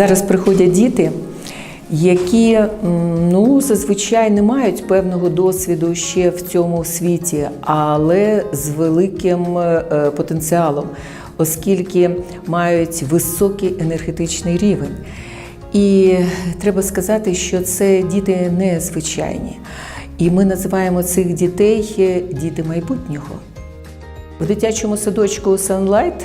Зараз приходять діти, які ну, зазвичай не мають певного досвіду ще в цьому світі, але з великим е, потенціалом, оскільки мають високий енергетичний рівень. І треба сказати, що це діти незвичайні. І ми називаємо цих дітей е, діти майбутнього. В дитячому садочку Sunlight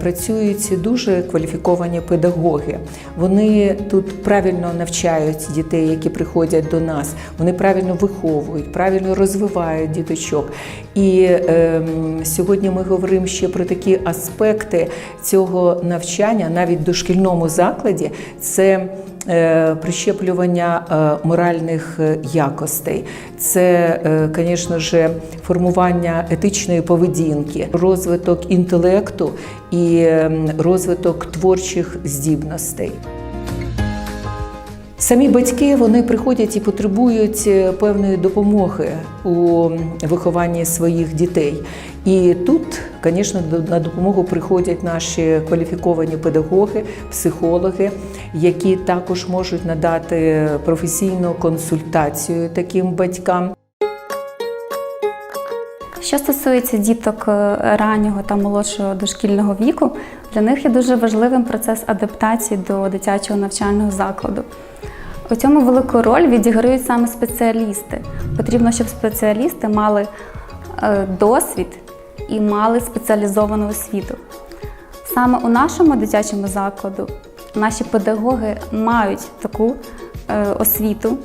працюють дуже кваліфіковані педагоги. Вони тут правильно навчають дітей, які приходять до нас. Вони правильно виховують, правильно розвивають діточок. І е, сьогодні ми говоримо ще про такі аспекти цього навчання, навіть дошкільному закладі. Це е, прищеплювання е, моральних е, якостей, це, звісно ж, формування етичної поведінки, розвиток інтелекту і розвиток творчих здібностей. Самі батьки вони приходять і потребують е, певної допомоги у вихованні своїх дітей. І тут, звісно, на допомогу приходять наші кваліфіковані педагоги, психологи, які також можуть надати професійну консультацію таким батькам. Що стосується діток е, раннього та молодшого дошкільного віку, для них є дуже важливим процес адаптації до дитячого навчального закладу. У цьому велику роль відіграють саме спеціалісти. Потрібно, щоб спеціалісти мали е, досвід і мали спеціалізовану освіту. Саме у нашому дитячому закладу наші педагоги мають таку е, освіту,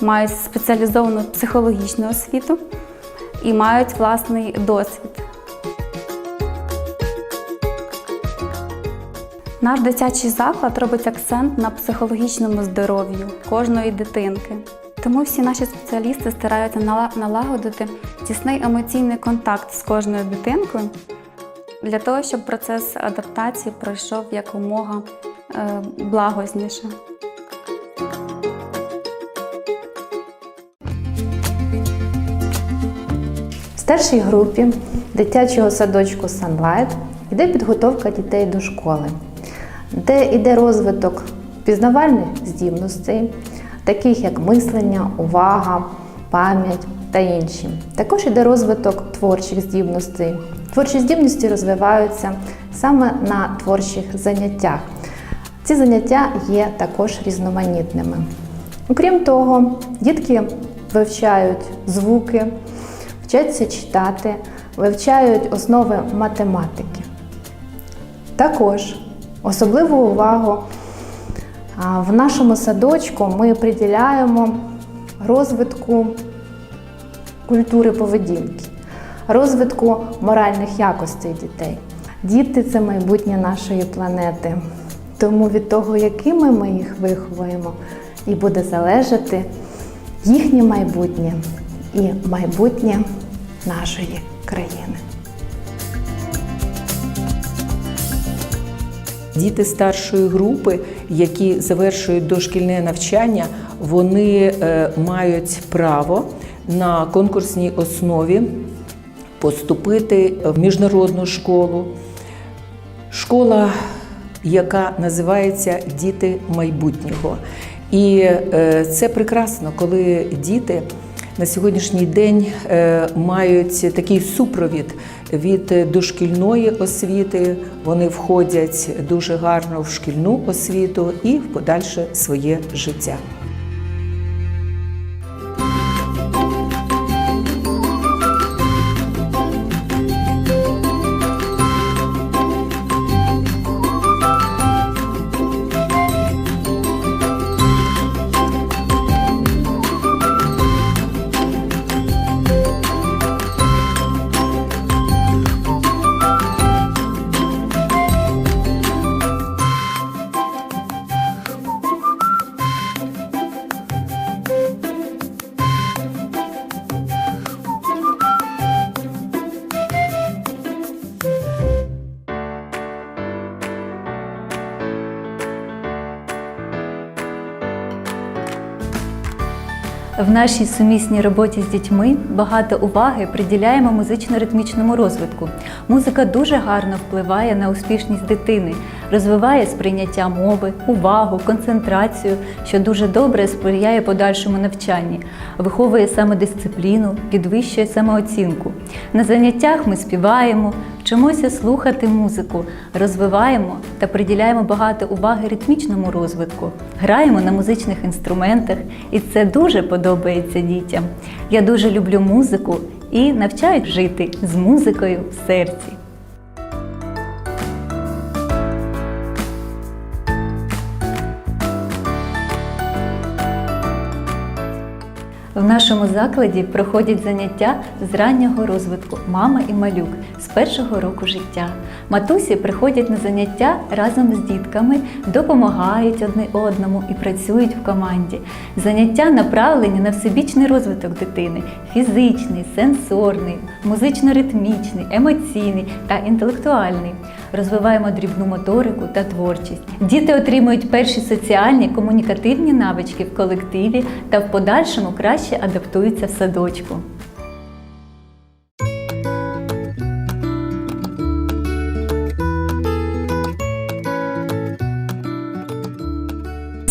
мають спеціалізовану психологічну освіту і мають власний досвід. Наш дитячий заклад робить акцент на психологічному здоров'ю кожної дитинки. Тому всі наші спеціалісти стараються налагодити тісний емоційний контакт з кожною дитинкою для того, щоб процес адаптації пройшов якомога е, благосніше. В старшій групі дитячого садочку Sunlight йде підготовка дітей до школи, де йде розвиток пізнавальних здібностей, таких як мислення, увага, пам'ять та інші. Також йде розвиток творчих здібностей. Творчі здібності розвиваються саме на творчих заняттях. Ці заняття є також різноманітними. Окрім того, дітки вивчають звуки, вчаться читати, вивчають основи математики. Також особливу увагу в нашому садочку ми приділяємо розвитку культури поведінки, розвитку моральних якостей дітей. Діти це майбутнє нашої планети. Тому від того, якими ми їх виховуємо, і буде залежати їхнє майбутнє і майбутнє нашої країни. Діти старшої групи, які завершують дошкільне навчання, вони е, мають право на конкурсній основі поступити в міжнародну школу. Школа, яка називається Діти майбутнього. І е, це прекрасно, коли діти на сьогоднішній день е, мають такий супровід від дошкільної освіти. Вони входять дуже гарно в шкільну освіту і в подальше своє життя. В нашій сумісній роботі з дітьми багато уваги приділяємо музично-ритмічному розвитку. Музика дуже гарно впливає на успішність дитини, розвиває сприйняття мови, увагу, концентрацію, що дуже добре сприяє подальшому навчанні, виховує самодисципліну, підвищує самооцінку. На заняттях ми співаємо, вчимося слухати музику, розвиваємо та приділяємо багато уваги ритмічному розвитку, граємо на музичних інструментах, і це дуже подобається дітям. Я дуже люблю музику і навчаю жити з музикою в серці. В нашому закладі проходять заняття з раннього розвитку мама і малюк з першого року життя. Матусі приходять на заняття разом з дітками, допомагають одне одному і працюють в команді. Заняття направлені на всебічний розвиток дитини: фізичний, сенсорний, музично-ритмічний, емоційний та інтелектуальний. Розвиваємо дрібну моторику та творчість. Діти отримують перші соціальні комунікативні навички в колективі та в подальшому краще адаптуються в садочку.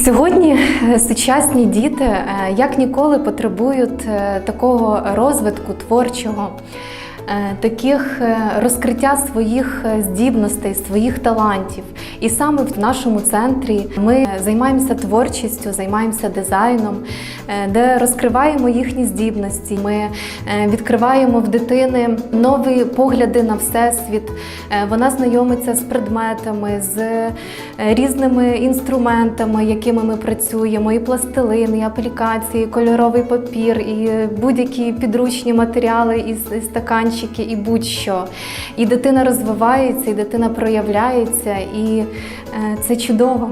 Сьогодні е, сучасні діти е, як ніколи потребують е, такого розвитку творчого, таких е, розкриття своїх е, здібностей, своїх талантів. І саме в нашому центрі ми займаємося творчістю, займаємося дизайном, е, де розкриваємо їхні здібності. Ми е, відкриваємо в дитини нові погляди на всесвіт. Е, Вона знайомиться з предметами, з е, різними інструментами, якими ми працюємо, і пластилин, і аплікації, і кольоровий папір, і е, будь-які підручні матеріали, і с- і і будь-що. І дитина розвивається, і дитина проявляється, і е, це чудово.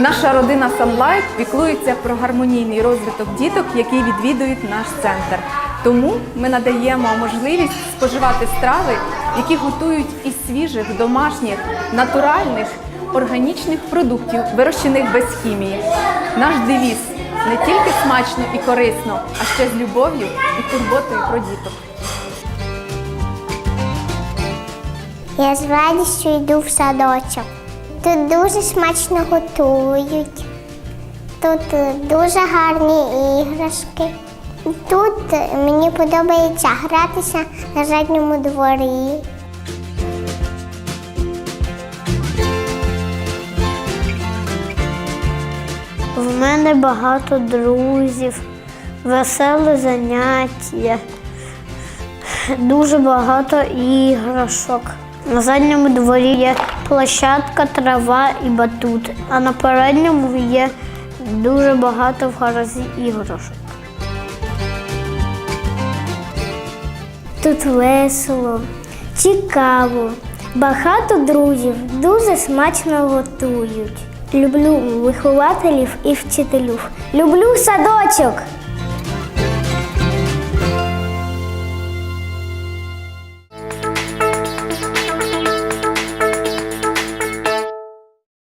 Наша родина Sunlight піклується про гармонійний розвиток діток, які відвідують наш центр. Тому ми надаємо можливість споживати страви, які готують із свіжих, домашніх, натуральних, органічних продуктів, вирощених без хімії. Наш девіз не тільки смачно і корисно, а ще з любов'ю і турботою про діток. Я з радістю йду в садочок. Тут дуже смачно готують. Тут дуже гарні іграшки. Тут е, мені подобається гратися на задньому дворі. В мене багато друзів, веселе заняття, дуже багато іграшок. На задньому дворі є площадка, трава і батут, а на передньому є дуже багато в гаражі іграшок. Тут весело, цікаво, багато друзів, дуже смачно готують. Люблю вихователів і вчителів. Люблю садочок.